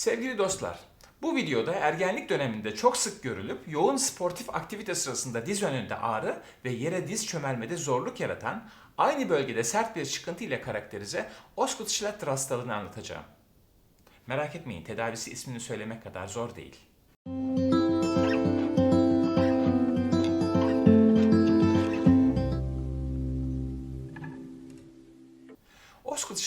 Sevgili dostlar, bu videoda ergenlik döneminde çok sık görülüp yoğun sportif aktivite sırasında diz önünde ağrı ve yere diz çömelmede zorluk yaratan, aynı bölgede sert bir çıkıntı ile karakterize Osgood-Schlatter hastalığını anlatacağım. Merak etmeyin, tedavisi ismini söylemek kadar zor değil.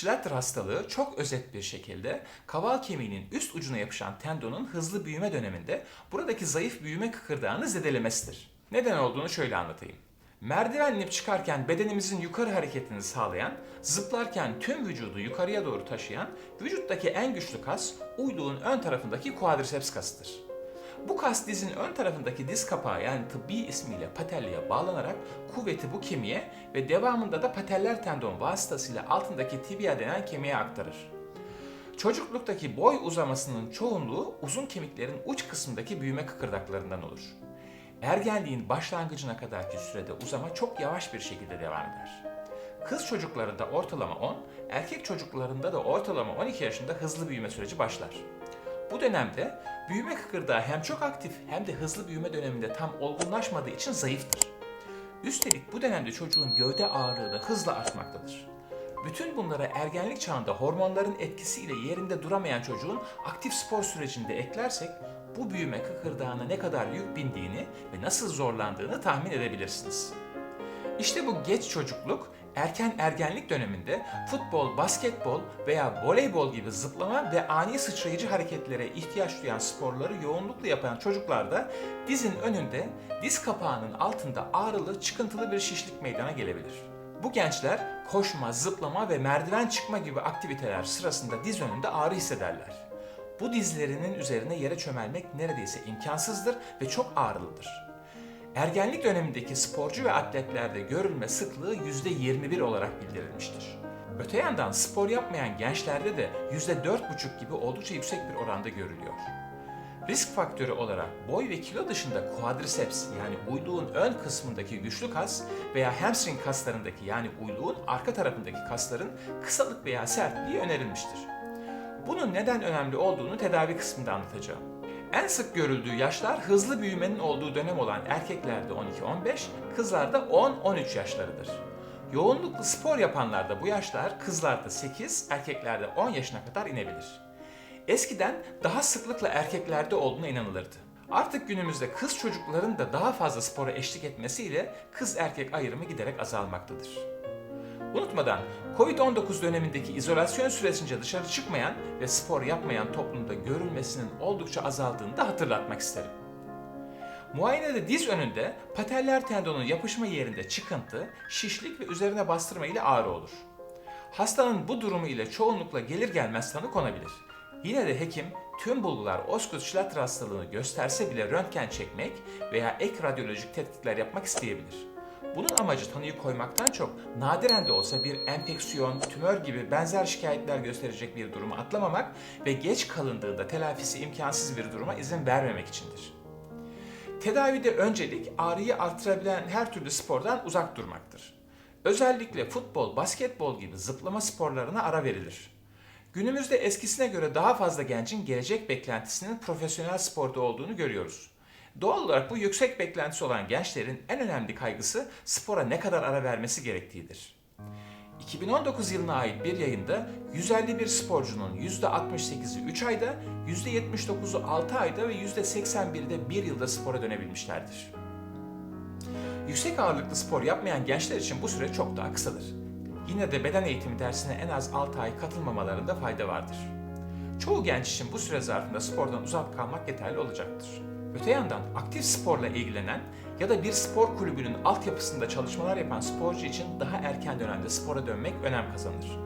Osgood-Schlatter hastalığı çok özet bir şekilde kaval kemiğinin üst ucuna yapışan tendonun hızlı büyüme döneminde buradaki zayıf büyüme kıkırdağını zedelemesidir. Neden olduğunu şöyle anlatayım. Merdiven inip çıkarken bedenimizin yukarı hareketini sağlayan, zıplarken tüm vücudu yukarıya doğru taşıyan, vücuttaki en güçlü kas uyluğun ön tarafındaki quadriceps kasıdır. Bu kas dizin ön tarafındaki diz kapağı yani tıbbi ismiyle patelleye bağlanarak kuvveti bu kemiğe ve devamında da pateller tendon vasıtasıyla altındaki tibia denen kemiğe aktarır. Çocukluktaki boy uzamasının çoğunluğu uzun kemiklerin uç kısmındaki büyüme kıkırdaklarından olur. Ergenliğin başlangıcına kadarki sürede uzama çok yavaş bir şekilde devam eder. Kız çocuklarında ortalama 10, erkek çocuklarında da ortalama 12 yaşında hızlı büyüme süreci başlar. Bu dönemde büyüme kıkırdağı hem çok aktif hem de hızlı büyüme döneminde tam olgunlaşmadığı için zayıftır. Üstelik bu dönemde çocuğun gövde ağırlığı da hızla artmaktadır. Bütün bunlara ergenlik çağında hormonların etkisiyle yerinde duramayan çocuğun aktif spor sürecinde eklersek bu büyüme kıkırdağına ne kadar yük bindiğini ve nasıl zorlandığını tahmin edebilirsiniz. İşte bu geç çocukluk, erken ergenlik döneminde futbol, basketbol veya voleybol gibi zıplama ve ani sıçrayıcı hareketlere ihtiyaç duyan sporları yoğunlukla yapan çocuklarda dizin önünde, diz kapağının altında ağrılı, çıkıntılı bir şişlik meydana gelebilir. Bu gençler koşma, zıplama ve merdiven çıkma gibi aktiviteler sırasında diz önünde ağrı hissederler. Bu dizlerinin üzerine yere çömelmek neredeyse imkansızdır ve çok ağrılıdır. Ergenlik dönemindeki sporcu ve atletlerde görülme sıklığı %21 olarak bildirilmiştir. Öte yandan spor yapmayan gençlerde de %4,5 gibi oldukça yüksek bir oranda görülüyor. Risk faktörü olarak boy ve kilo dışında quadriceps yani uyluğun ön kısmındaki güçlü kas veya hamstring kaslarındaki yani uyluğun arka tarafındaki kasların kısalık veya sertliği önerilmiştir. Bunun neden önemli olduğunu tedavi kısmında anlatacağım. En sık görüldüğü yaşlar hızlı büyümenin olduğu dönem olan erkeklerde 12-15, kızlarda 10-13 yaşlarıdır. Yoğunluklu spor yapanlarda bu yaşlar kızlarda 8, erkeklerde 10 yaşına kadar inebilir. Eskiden daha sıklıkla erkeklerde olduğuna inanılırdı. Artık günümüzde kız çocukların da daha fazla spora eşlik etmesiyle kız erkek ayrımı giderek azalmaktadır. Unutmadan Covid-19 dönemindeki izolasyon süresince dışarı çıkmayan ve spor yapmayan toplumda görülmesinin oldukça azaldığını da hatırlatmak isterim. Muayenede diz önünde pateller tendonun yapışma yerinde çıkıntı, şişlik ve üzerine bastırma ile ağrı olur. Hastanın bu durumu ile çoğunlukla gelir gelmez tanı konabilir. Yine de hekim tüm bulgular Osgood-Schlatter hastalığını gösterse bile röntgen çekmek veya ek radyolojik tetkikler yapmak isteyebilir. Bunun amacı tanıyı koymaktan çok nadiren de olsa bir enfeksiyon, tümör gibi benzer şikayetler gösterecek bir durumu atlamamak ve geç kalındığında telafisi imkansız bir duruma izin vermemek içindir. Tedavide öncelik ağrıyı artırabilen her türlü spordan uzak durmaktır. Özellikle futbol, basketbol gibi zıplama sporlarına ara verilir. Günümüzde eskisine göre daha fazla gencin gelecek beklentisinin profesyonel sporda olduğunu görüyoruz. Doğal olarak bu yüksek beklentisi olan gençlerin en önemli kaygısı spora ne kadar ara vermesi gerektiğidir. 2019 yılına ait bir yayında 151 sporcunun %68'i 3 ayda, %79'u 6 ayda ve %81'i de 1 yılda spora dönebilmişlerdir. Yüksek ağırlıklı spor yapmayan gençler için bu süre çok daha kısadır. Yine de beden eğitimi dersine en az 6 ay katılmamalarında fayda vardır. Çoğu genç için bu süre zarfında spordan uzak kalmak yeterli olacaktır. Öte yandan aktif sporla ilgilenen ya da bir spor kulübünün altyapısında çalışmalar yapan sporcu için daha erken dönemde spora dönmek önem kazanır.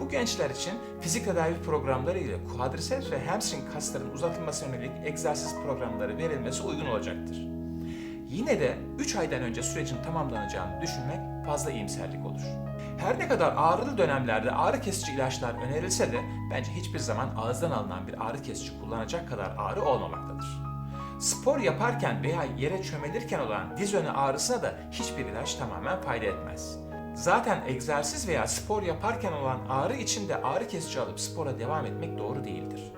Bu gençler için fizik tedavi programları ile quadriceps ve hamstring kasların uzatılmasına yönelik egzersiz programları verilmesi uygun olacaktır. Yine de 3 aydan önce sürecin tamamlanacağını düşünmek fazla iyimserlik olur. Her ne kadar ağrılı dönemlerde ağrı kesici ilaçlar önerilse de bence hiçbir zaman ağızdan alınan bir ağrı kesici kullanacak kadar ağrı olmamaktadır. Spor yaparken veya yere çömelirken olan diz önü ağrısına da hiçbir ilaç tamamen fayda etmez. Zaten egzersiz veya spor yaparken olan ağrı için de ağrı kesici alıp spora devam etmek doğru değildir.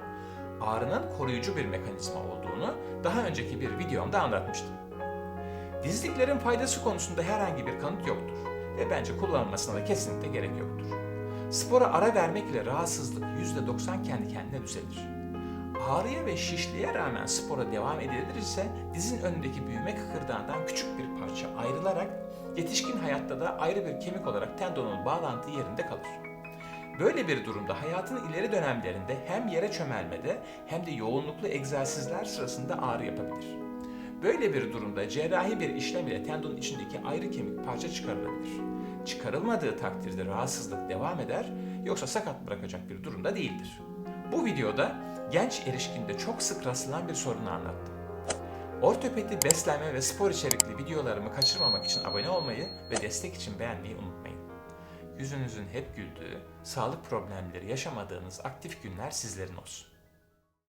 ağrının koruyucu bir mekanizma olduğunu daha önceki bir videomda anlatmıştım. Dizliklerin faydası konusunda herhangi bir kanıt yoktur ve bence kullanılmasına da kesinlikle gerek yoktur. Spora ara vermek ile rahatsızlık %90 kendi kendine düzelir. Ağrıya ve şişliğe rağmen spora devam edilirse dizin önündeki büyüme kıkırdağından küçük bir parça ayrılarak yetişkin hayatta da ayrı bir kemik olarak tendonun bağlantığı yerinde kalır. Böyle bir durumda hayatın ileri dönemlerinde hem yere çömelmede hem de yoğunluklu egzersizler sırasında ağrı yapabilir. Böyle bir durumda cerrahi bir işlem ile tendonun içindeki ayrı kemik parça çıkarılabilir. Çıkarılmadığı takdirde rahatsızlık devam eder yoksa sakat bırakacak bir durumda değildir. Bu videoda genç erişkinde çok sık rastlanan bir sorunu anlattım. Ortopedi, beslenme ve spor içerikli videolarımı kaçırmamak için abone olmayı ve destek için beğenmeyi unutmayın. Yüzünüzün hep güldüğü, sağlık problemleri yaşamadığınız aktif günler sizlerin olsun.